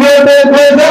ভেবে খোদা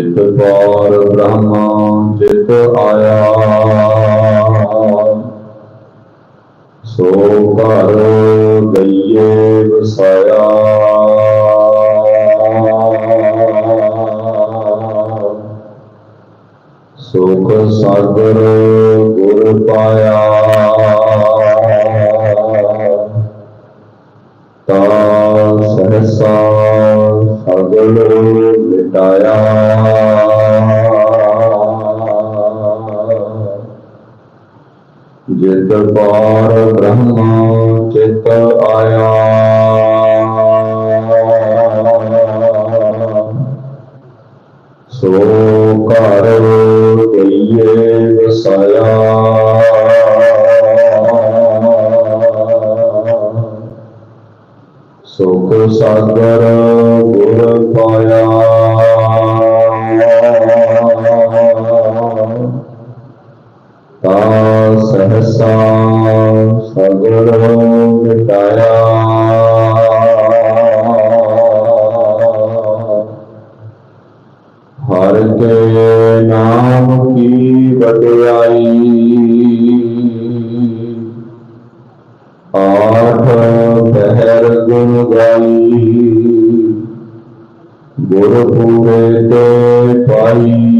ਜਿਤ ਪਾਰ ਬ੍ਰਹਮ ਜਿਤ ਆਇਆ। ਸੋ ਘਰ ਗਈਏ ਵਸਾਇਆ। ਸੁਖ ਸਾਗਰ ਗੁਰ ਪਾਇਆ। ਤਾ ਸਹਸਾ ਸਗਲ मिटाया पार ब्रह्म चित आया। सो कर गइए सुख सागर गुर पाया। ਸਹਸਾ ਸਗਲ ਮਿਟਾਇਆ। ਹਰ ਕੇ ਨਾਮ ਕੀ ਵਡਿਆਈ। ਆਠ ਪਹਿਰ ਗੁਣ ਗਾਈ। ਗੁਰ ਪੂਰੇ ਤੇ ਪਾਈ।